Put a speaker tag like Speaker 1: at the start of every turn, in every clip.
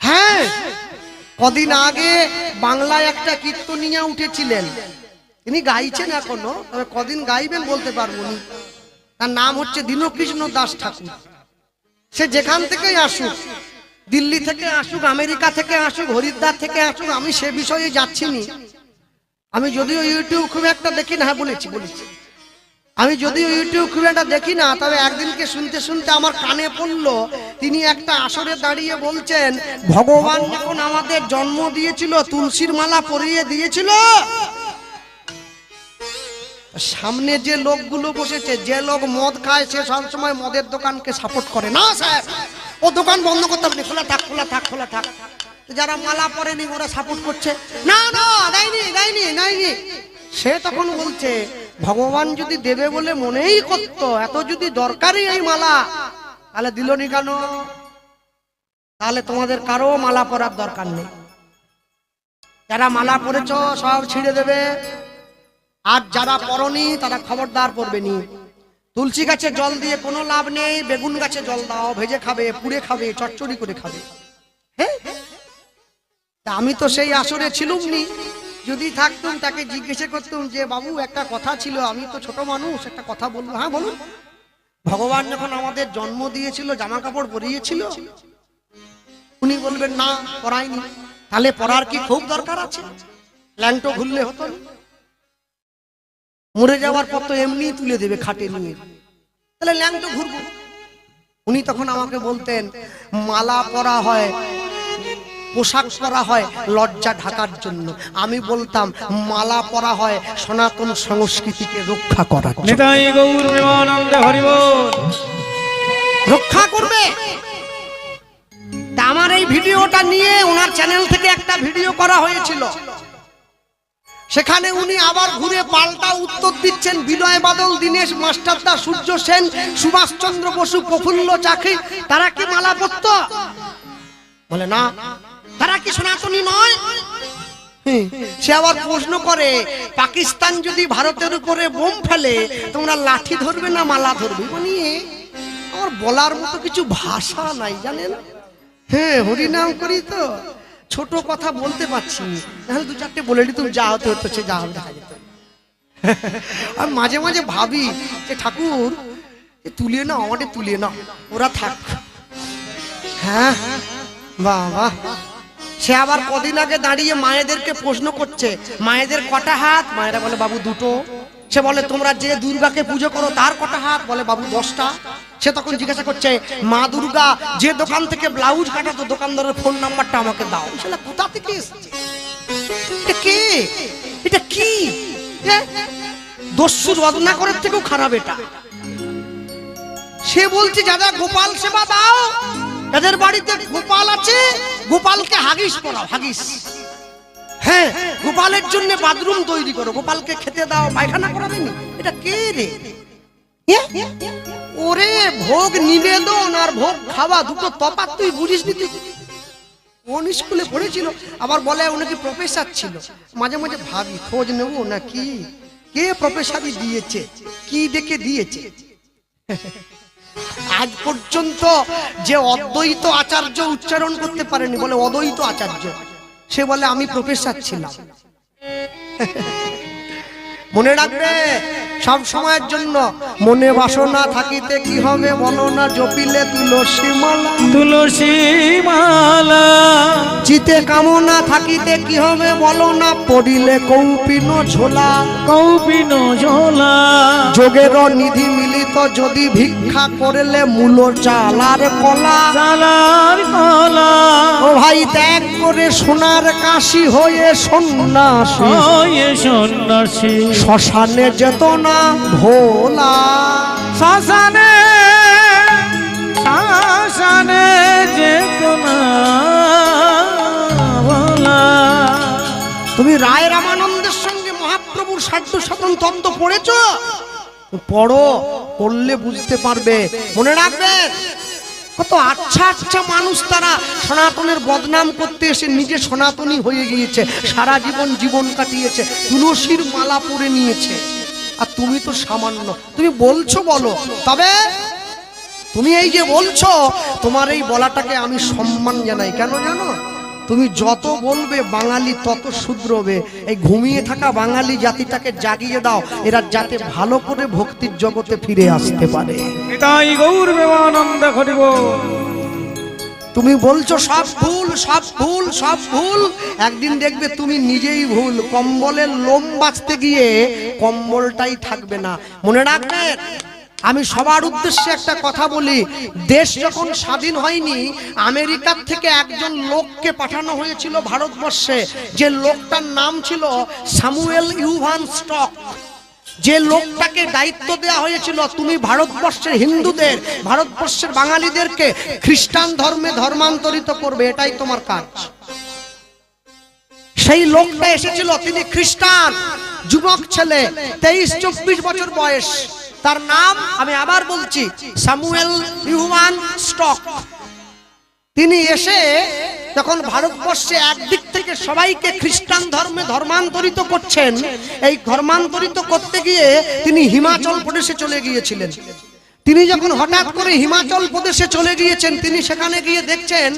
Speaker 1: হ্যাঁ কদিন আগে বাংলায় একটা কীর্তনিয়া উঠেছিলেন। তিনি গাইছেন এখনও, তবে কদিন গাইবেন বলতে পারব না। তার নাম হচ্ছে দীনকৃষ্ণ দাস ঠাকুর। সে যেখান থেকেই আসুক, দিল্লি থেকে আসুক, আমেরিকা থেকে আসুক, হরিদ্বার থেকে আসুক, আমি সে বিষয়ে যাচ্ছি নি। আমি যদিও ইউটিউব খুব একটা দেখি না হ্যাঁ বলেছি বলেছি। আমি যদিও ইউটিউব খুব একটা দেখি না, তবে একদিনকে শুনতে শুনতে আমার কানে পড়ল, তিনি একটা আসরে দাঁড়িয়ে বলছেন, ভগবান যখন আমাদের জন্ম দিয়েছিল, তুলসীর মালা পরিয়ে দিয়েছিল। সামনে যে লোকগুলো বসেছে, যে লোক মদ খায়, সে সবসময় মদের দোকানকে সাপোর্ট করে। না, স্যার, ও দোকান বন্ধ করতে হবে। খোলা থাক খোলা থাক খোলা থাক। যারা মালা পরেনি, ওরা সাপোর্ট করছে। না না, দেয়নি দেয়নি দেয়নি। সে তখন বলছে ভগবান যদি দেবে বলে মনেই করতো, এত যদি দরকারই এই মালা, তাহলে দিলনি কেন? তাহলে তোমাদের কারও মালা পরার দরকার নেই। যারা মালা পরেছ, সব ছিঁড়ে দেবে। আর যারা পরনি, তারা খবরদার পড়বে নি। তুলসী গাছে জল দিয়ে কোনো লাভ নেই, বেগুন গাছে জল দাও, ভেজে খাবে, পুড়ে খাবে, চচ্চড়ি করে খাবে। হ্যাঁ আমি তো সেই আসরে ছিলুম নি। যদি থাকতুম, তাকে জিজ্ঞেস করতুম যে, বাবু, একটা কথা ছিল, আমি তো ছোট মানুষ, একটা কথা বলব। হ্যাঁ বলুন। ভগবান যখন আমাদের জন্ম দিয়েছিল জামা কাপড় পরিয়েছিল, উনি বলবেন, না, পরাইনি। তাহলে পড়ার কি খুব দরকার আছে? ল্যাংটো ঘুরলে হতো মরে যাওয়ার পর তো এমনি তুলে দেবে খাটে নিয়ে। তাহলে ল্যাংটো ঘুরবো। উনি তখন আমাকে বলতেন, মালা পরা হয় পোশাক পরা হয় লজ্জা ঢাকার জন্য। আমি বলতাম মালা পরা হয় সনাতন সংস্কৃতিকে রক্ষা করার রক্ষা করবে? আমার এই ভিডিওটা নিয়ে ওনার চ্যানেল থেকে একটা ভিডিও করা হয়েছিল। সেখানে উনি আবার ঘুরে পাল্টা উত্তর দিচ্ছেন বিনয় বাদল দীনেশ মাস্টারদা সূর্য সেন সুভাষচন্দ্র বসু প্রফুল্ল চাকরি তারা কি মালা পরত বলে না। তারা কি সনাতনী নয়? সে আবার প্রশ্ন করে, পাকিস্তান যদি ভারতের উপরে বোম ফেলে, তোমরা লাঠি ধরবে না মালা ধরবে? মানে আমার বলার মতো কিছু ভাষা নাই জানেন হ্যাঁ হরিনাম করি তো। ছোট কথা বলতে পারছি না। নাহলে দু চারটে বলে দিতুম যা হতে হতো যা দেখা আর মাঝে মাঝে ভাবি যে ঠাকুর তুলিয়ে নাও, আমাদের তুলিয়ে নাও। ওরা থাক। হ্যাঁ? বাহ বাহ। সে আবার কদিন আগে দাঁড়িয়ে মায়েদেরকে প্রশ্ন করছে, মায়েদের কটা হাত? মায়েরা বলে, বাবু, দুটো। সে বলে, তোমরা যে দুর্গাকে পুজো করো, তার কটা হাত? বলে, বাবু, দশটা। সে তখন জিজ্ঞাসা করছে, মা দুর্গা, যে দোকান থেকে ব্লাউজ কাটাতো দোকানদারের ফোন নাম্বারটা আমাকে দাও। কোথা থেকে এসছে? এটা কে? এটা কি? দস্যু রদনা করার থেকেও খারাপ এটা। সে বলছে দাদা গোপাল সেবা দাও। এদের বাড়িতে গোপাল আছে, গোপালকে হাগিস পড়াও হাগিস। হ্যাঁ গোপালের জন্য বাথরুম তৈরি করো, গোপালকে খেতে দাও, পায়খানা করাবে নি? এটা কে রে? ওরে, ভোগ নিবেদন আর ভোগ খাওয়া, দুটো তফাৎ তুই বুঝিস নি তুই? কোন স্কুলে পড়েছিল? আবার বলে উনি কি প্রফেসর ছিল? মাঝে মাঝে ভাবি, খোঁজ নেব না কি কে প্রফেসরই দিয়েছে? কি দেখে দিয়েছে? আজ পর্যন্ত যে অদ্বৈত আচার্য উচ্চারণ করতে পারেনি, বলে অদ্বৈত আচার্য, সে বলে, আমি প্রফেসর ছিলাম। মনে রাখবে? সব সময়ের জন্য মনে বাসনা থাকিতে কি হবে বলো না জপিলে তুলসী মালা।
Speaker 2: তুলসী মালা।
Speaker 1: চিতে কামনা থাকিতে কি হবে বলো না পড়িলে কৌপিন ঝোলা।
Speaker 2: কৌপিন ঝোলা।
Speaker 1: যোগের নিধি মিলিত যদি ভিক্ষা করলে মূল চালার কলা।
Speaker 2: চালার কলা।
Speaker 1: ও ভাই ত্যাগ করে সোনার কাশি হয়ে সন্ন্যাসী।
Speaker 2: হয়ে সন্ন্যাসী।
Speaker 1: শ্মশানে যেত না ভোলা।
Speaker 2: শ্মশানে শ্মশানে যেত বলা
Speaker 1: তুমি রায় রামানন্দের সঙ্গে মহাপ্রভুর সাধ্য সাধন তত্ত্ব পড়েছ? পড়ো, পড়লে বুঝতে পারবে। মনে রাখবে? কত আচ্ছা আচ্ছা মানুষ তারা সনাতনের বদনাম করতে এসে নিজে সনাতনী হয়ে গিয়েছে, সারা জীবন জীবন কাটিয়েছে, তুলসীর মালা পরে নিয়েছে। আর তুমি তো সামান্য। তুমি বলছো বলো। তবে তুমি এই যে বলছো, তোমার এই বলাটাকে আমি সম্মান জানাই। কেন জানো? তুমি যত বলবে, বাঙালি তত শুধরবে। এই ঘুমিয়ে থাকা বাঙালি জাতিটাকে জাগিয়ে দাও। এরা যাতে ভালো করে ভক্তির জগতে ফিরে আসতে পারে।
Speaker 2: নিতাই গৌর প্রেমানন্দ ঘটিব।
Speaker 1: তুমি বলছো সব ভুল সব ভুল সব ভুল। একদিন দেখবে তুমি নিজেই ভুল। কম্বলের লোম বাঁচতে গিয়ে কম্বলটাই থাকবে না। মনে রাখবেন আমি সবার উদ্দেশ্যে একটা কথা বলি। দেশ যখন স্বাধীন হয়নি আমেরিকার থেকে একজন লোককে পাঠানো হয়েছিল ভারতবর্ষে। যে লোকটার নাম ছিল সামুয়েল ইউভান স্টক। যে লোকটাকে দায়িত্ব দেওয়া হয়েছিল, তুমি ভারতবর্ষের হিন্দুদের, ভারতবর্ষের বাঙালিদেরকে খ্রিস্টান ধর্মে ধর্মান্তরিত করবে, এটাই তোমার কাজ। সেই লোকটা এসেছিল, তিনি খ্রিস্টান, যুবক ছেলে, তেইশ, চব্বিশ বছর বয়স। তার নাম, আমি আবার বলছি, সামুয়েল ইউমান স্টক। তিনি এসে যখন ভারতবর্ষে একদিক থেকে সবাইকে খ্রিস্টান ধর্মে ধর্মান্তরিত করছেন, এই ধর্মান্তরিত করতে গিয়ে তিনি হিমাচল প্রদেশে চলে গিয়েছিলেন। তিনি যখন হঠাৎ করে হিমাচল প্রদেশে চলে গিয়েছেন, তিনি সেখানে গিয়ে দেখছেন,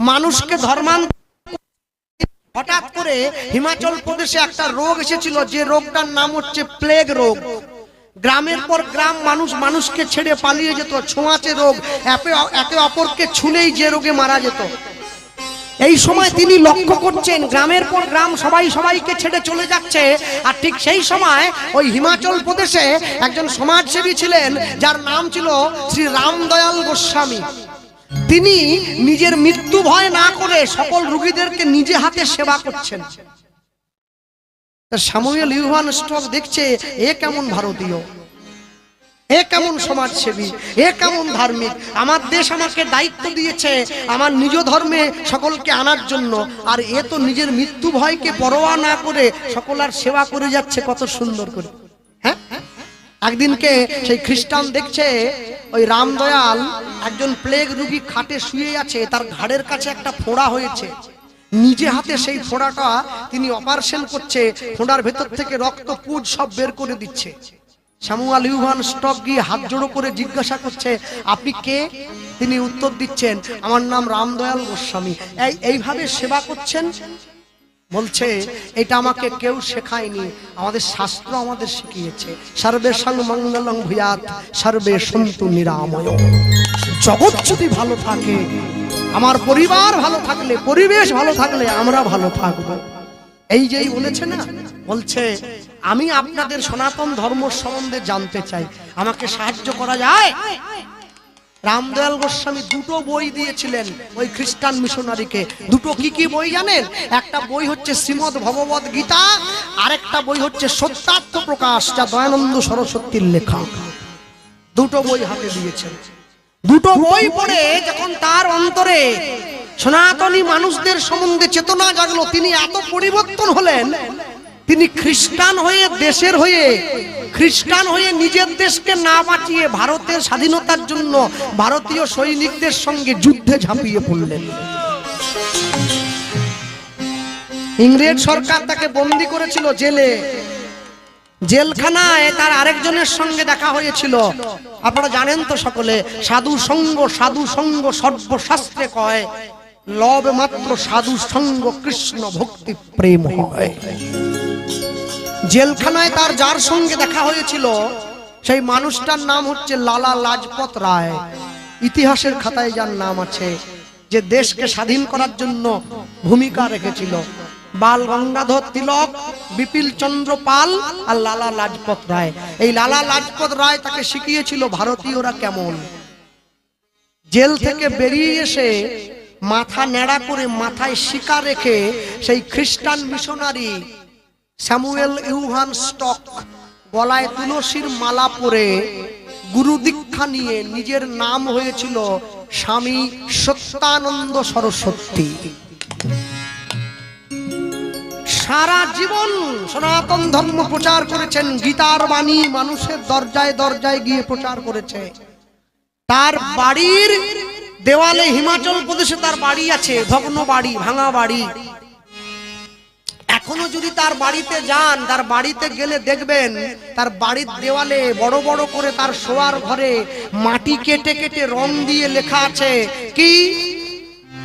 Speaker 1: মানুষকে ধর্মান্তর হঠাৎ করে হিমাচল প্রদেশে একটা রোগ এসেছিল, যে রোগটার নাম হচ্ছে প্লেগ রোগ। গ্রামের পর গ্রাম মানুষ মানুষকে ছেড়ে পালিয়ে যেত, ছোঁয়াচে রোগ একে- অপরকে ছুলেই যে রোগে মারা যেত। এই সময় তিনি লক্ষ্য করছেন, গ্রামের পর গ্রাম সবাই সবাইকে ছেড়ে চলে যাচ্ছে। আর ঠিক সেই সময় ওই হিমাচল প্রদেশে একজন সমাজসেবী ছিলেন, যার নাম ছিল শ্রী রামদয়াল গোস্বামী। তিনি নিজের মৃত্যু ভয় না করে সকল রুগীদেরকে নিজে হাতে সেবা করছেন। তা সামুয়েল ইউহান স্টক দেখছে, এ কেমন ভারতীয়? এ কেমন সমাজসেবী? এ কেমন ধার্মিক? আমার দেশ আমাকে দায়িত্ব দিয়েছে আমার নিজ ধর্মে সকলকে আনার জন্য। আর এ তো নিজের মৃত্যু ভয়কে পরোয়া না করে সকলার সেবা করে যাচ্ছে কত সুন্দর করে। হ্যাঁ? একদিনকে সেই খ্রিস্টান দেখছে ওই রামদয়াল একজন প্লেগ রুগী খাটে শুয়ে আছে, তার ঘাড়ের কাছে একটা ফোড়া হয়েছে। নিজে হাতে সেই ফোড়াটা তিনি অপারেশন করছে, ফোড়ার ভেতর থেকে রক্ত পুজ সব বের করে দিচ্ছে। সামুয়াল ইউভান স্টক গিয়ে হাত করে জিজ্ঞাসা করছে, আপনি কে? তিনি উত্তর দিচ্ছেন, আমার নাম রামদয়াল গোস্বামী। এই, এইভাবে সেবা করছেন। বলছে, এটা আমাকে কেউ শেখায়নি, আমাদের শাস্ত্র আমাদের শিখিয়েছে। সর্বে সং মঙ্গলং সর্বে সন্তু নিরাময়। জগৎ যদি ভালো থাকে, আমার পরিবার ভালো থাকলে, পরিবেশ ভালো থাকলে আমরা ভালো থাকব। এই যেই বলেছে না, বলছে, আমি আপনাদের সনাতন ধর্ম সম্বন্ধে জানতে চাই। আমাকে সাহায্য করা যায়? রামদয়াল গোস্বামী দুটো বই দিয়েছিলেন ওই খ্রিস্টান মিশনারিকে। দুটো কি কি বই জানেন? একটা বই হচ্ছে শ্রীমদ ভগবত গীতা, আরেকটা বই হচ্ছে সত্যার্থ প্রকাশ, যা দয়ানন্দ সরস্বতীর লেখা। দুটো বই হাতে দিয়েছেন। দুটো বই পড়ে যখন তার অন্তরে সনাতনী মানুষদের সম্বন্ধে চেতনা জাগলো। তিনি এত পরিবর্তন হলেন। তিনি খ্রিস্টান হয়ে দেশের হয়ে, খ্রিস্টান হয়ে নিজের দেশকে না বাঁচিয়ে ভারতের স্বাধীনতার জন্য ভারতীয় সৈনিকদের সঙ্গে যুদ্ধে ঝাঁপিয়ে পড়লেন। ইংরেজ সরকার তাকে বন্দি করেছিল জেলে। জেলখানায় তার আরেকজনের সঙ্গে দেখা হয়েছিল। আপনারা জানেন তো সকলে সাধু সঙ্গ সাধু সঙ্গ সর্বশাস্ত্রে কয় লব মাত্র সাধু সঙ্গ কৃষ্ণ ভক্তি প্রেম হয়। জেলখানায় তার যার সঙ্গে দেখা হয়েছিল, সেই মানুষটার নাম হচ্ছে লালা লাজপত রায়। ইতিহাসের খাতায় যার নাম আছে, যে দেশকে স্বাধীন করার জন্য ভূমিকা রেখেছিল। বাল গঙ্গাধর তিলক, বিপিল চন্দ্র পাল আর লালা লাজপত রায়। এই লালা লাজপত রায় তাকে শিখিয়েছিল ভারতীয়রা কেমন। জেল থেকে বেরিয়ে এসে মাথা নেড়া করে মাথায় শিকা রেখে সেই খ্রিস্টান মিশনারি স্যামুয়েল ইউভান স্টক গলায় তুলসীর মালা পরে গুরু দীক্ষা নিয়ে নিজের নাম হয়েছিল স্বামী সত্যানন্দ সরস্বতী। সারা জীবন সনাতন ধর্ম প্রচার করেছেন, গীতার বাণী মানুষের দরজায় দরজায় গিয়ে প্রচার করেছে। তার বাড়ির দেওয়ালে হিমাচল প্রদেশে তার বাড়ি আছে ভগ্ন বাড়ি, ভাঙা বাড়ি। এখনও যদি তার বাড়িতে যান, তার বাড়িতে গেলে দেখবেন তার বাড়ির দেওয়ালে বড় বড় করে তার শোয়ার ঘরে মাটি কেটে কেটে রং দিয়ে লেখা আছে। কি?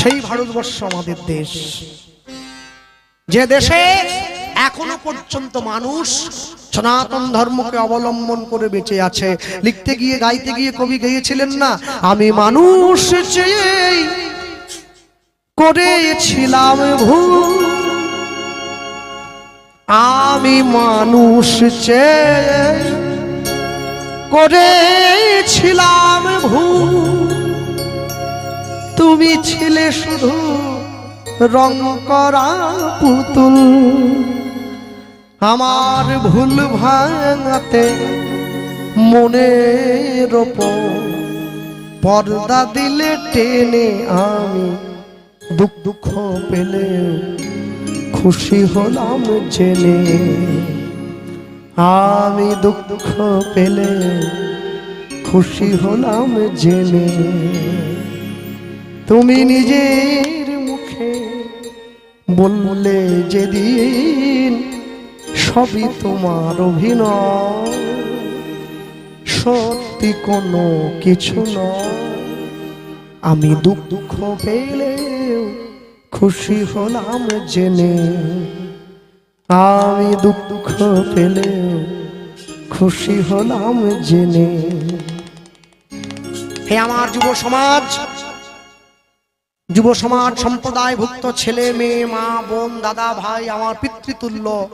Speaker 1: সেই ভারতবর্ষ আমাদের দেশ। যে দেশে এখনও পর্যন্ত মানুষ সনাতন ধর্মকে অবলম্বন করে বেঁচে আছে। লিখতে গিয়ে, গাইতে গিয়ে কবি গেয়েছিলেন না? আমি মানুষ করেছিলাম ভুল। আমি মানুষ চেয়ে করেছিলাম ভুল। তুমি ছিলে শুধু রং করা পুতুল। আমার ভুল ভাঙাতে মনের ওপর পর্দা দিলে টেনে আমি দুঃখ দুঃখ পেলে খুশি হলাম জেনে আমি দুঃখ দুঃখ পেলে খুশি হলাম জেনে তুমি নিজের মুখে বললে যেদিন সবই তোমার অভিনয়। সত্যি কোনো কিছু নয়। আমি দুঃখ দুঃখ পেলেও খুশি হলাম জেনে। আমি দুঃখ দুঃখ পেলেও খুশি হলাম জেনে। হে আমার যুব সমাজ যুব সমাজ সম্প্রদায়ভুক্ত ছেলে, মেয়ে, মা, বোন, দাদা, ভাই, আমার পিতৃতুল্য,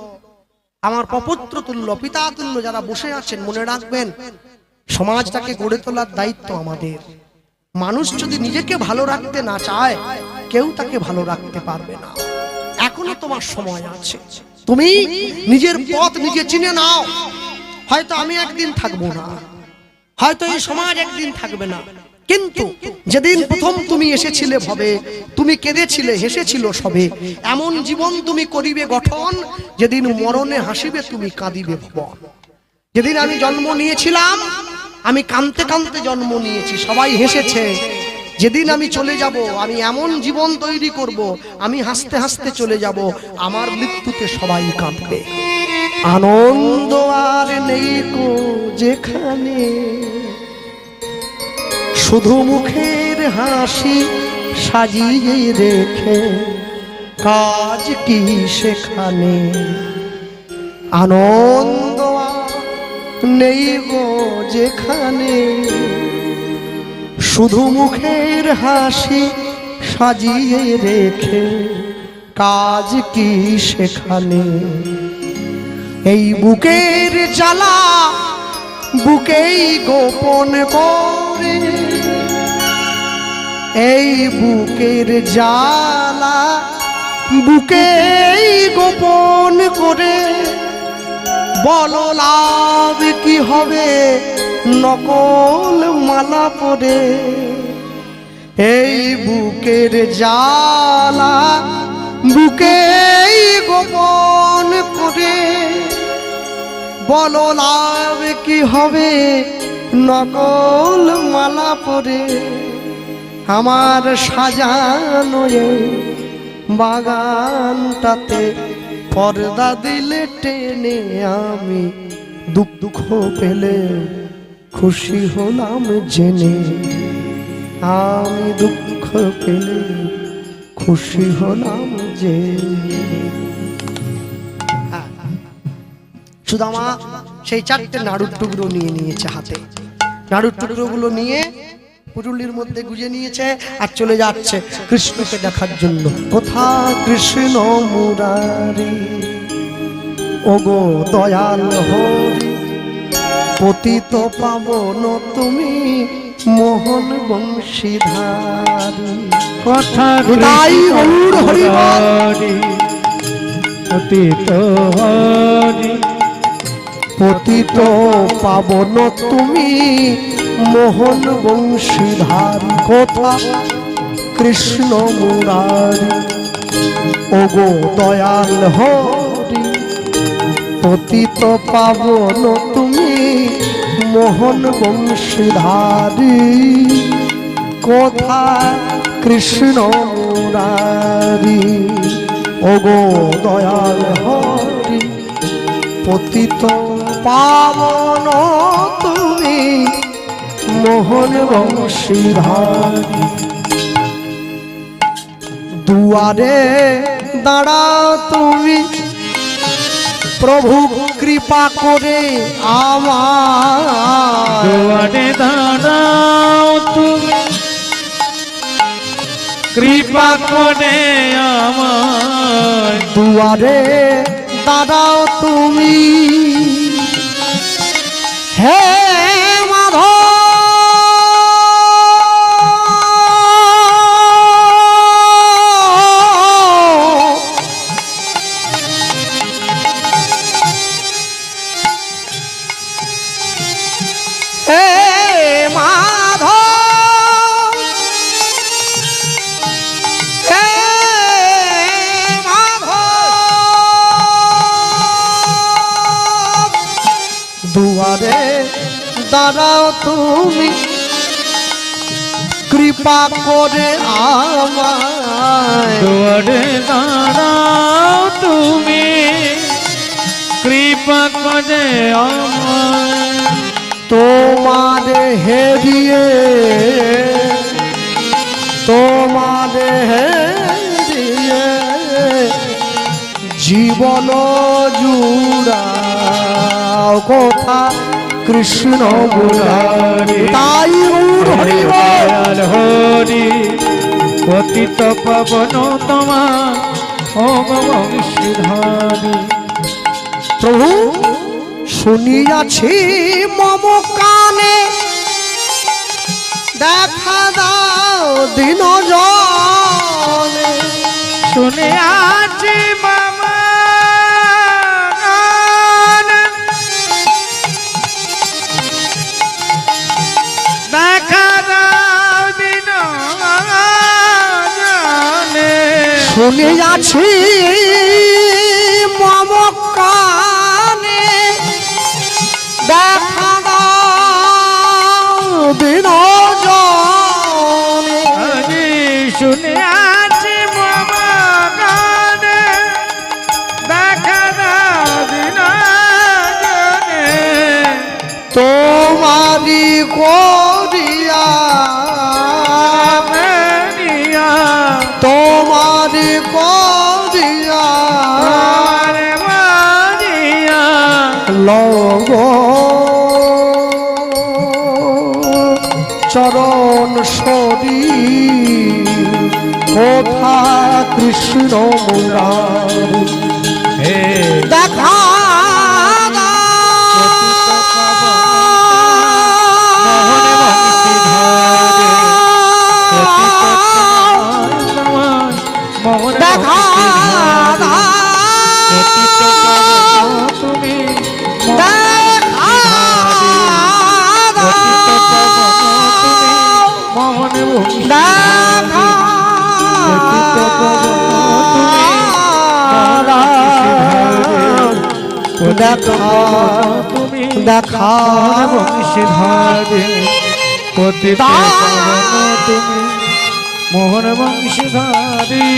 Speaker 1: আমার পপুত্র তুল্য পিতা তুল্য যারা বসে আছেন, মনে রাখবেন, সমাজটাকে গড়ে তোলার দায়িত্ব আমাদের। মানুষ যদি নিজেকে ভালো রাখতে না চায়, কেউ তাকে ভালো রাখতে পারবে না। এখনও তোমার সময় আছে। তুমি নিজের পথ নিজে চিনে নাও। হয়তো আমি একদিন থাকব না। হয়তো এই সমাজ একদিন থাকবে না। কিন্তু যেদিন প্রথম তুমি এসেছিলে ভবে, তুমি কেঁদেছিলে, হেসেছিল সবে। এমন জীবন তুমি করিবে গঠন, যেদিন মরণে হাসিবে তুমি কাঁদিবে ভবন। যেদিন আমি জন্ম নিয়েছিলাম, আমি কানতে কানতে জন্ম নিয়েছি, সবাই হেসেছে। যেদিন আমি চলে যাব, আমি এমন জীবন তৈরি করব, আমি হাসতে হাসতে চলে যাব, আমার মৃত্যুতে সবাই কাঁদবে। আনন্দ আর নেই যেখানে। শুধু মুখের হাসি সাজিয়ে রেখে কাজ কি সেখানে? আনন্দ নেই গো যেখানে। শুধু মুখের হাসি সাজিয়ে রেখে কাজ কি সেখানে? এই বুকের জ্বালা বুকেই গোপন করে এই বুকের জ্বালা বুকে গোপন করে। বলো লাভ কি হবে? নকল মালা পরে। এই বুকের জ্বালা, বুকেই গোপন করে। বলো লাভ কি হবে? নকল মালা পরে। আমার সাজানো বাগানটাতে পর্দা দিলে টেনে আমি দুঃখ দুঃখ পেলে খুশি হলাম জেনে। আমি দুঃখ পেলে খুশি হলাম যে সুদামা, সেই চারটে নাড়ুর টুকরো নিয়ে নিয়েছে হাতে। নাড়ুর টুকরোগুলো নিয়ে পুরুলির মধ্যে গুজে নিয়েছে আর চলে যাচ্ছে কৃষ্ণকে দেখার জন্য। কোথা কৃষ্ণ মুরারি? ওগো দয়াল হরি পতিত পাবন তুমি মোহন বংশীধারী।
Speaker 2: কথা
Speaker 1: তাই
Speaker 2: হরি।
Speaker 1: পতিত পাবন তুমি মোহন বংশীধারী কথা, কৃষ্ণ মুরারি। ওগো দয়াল হরি, পতিত পাবন তুমি মোহন বংশীধারী। কোথা, কৃষ্ণ মুরারি। ওগো দয়াল হরি, পতিত পাবন তুমি মোহন বংশীধারী দুয়ারে দাঁড়াও তুমি প্রভু কৃপা করে আমার।
Speaker 2: দুয়ারে দাঁড়াও তুমি কৃপা করে আমার।
Speaker 1: দুয়ারে দাঁড়াও তুমি। হে দাঁড়াও তুমি। কৃপা করে আমায়।
Speaker 2: দুয়ারে দাঁড়াও তুমি। কৃপা করে আমার
Speaker 1: তোমার হেরিয়ে তোমার হেরিয়ে জীবন জুড়াও কথা। কৃষ্ণ তাই হরি
Speaker 2: পতিত পবন তোমার ওম বংশীধারী
Speaker 1: প্রভু শুনিয়াছি মম কানে। দেখা দাও দিন জনে
Speaker 2: শুনে
Speaker 1: শুনিয়াছি মম কানে দেখা দাও দিন জনে
Speaker 2: আজি শুনে আছি মামা। দেখা
Speaker 1: তোমারি করিয়া করিয়া লগ চরণ সরি কোথা কৃষ্ণ মুরারি
Speaker 2: হে
Speaker 1: দেখা
Speaker 2: মোহন তুমি
Speaker 1: দেখা
Speaker 2: বংশীধারে পতি তুমি মোহন বংশীধারী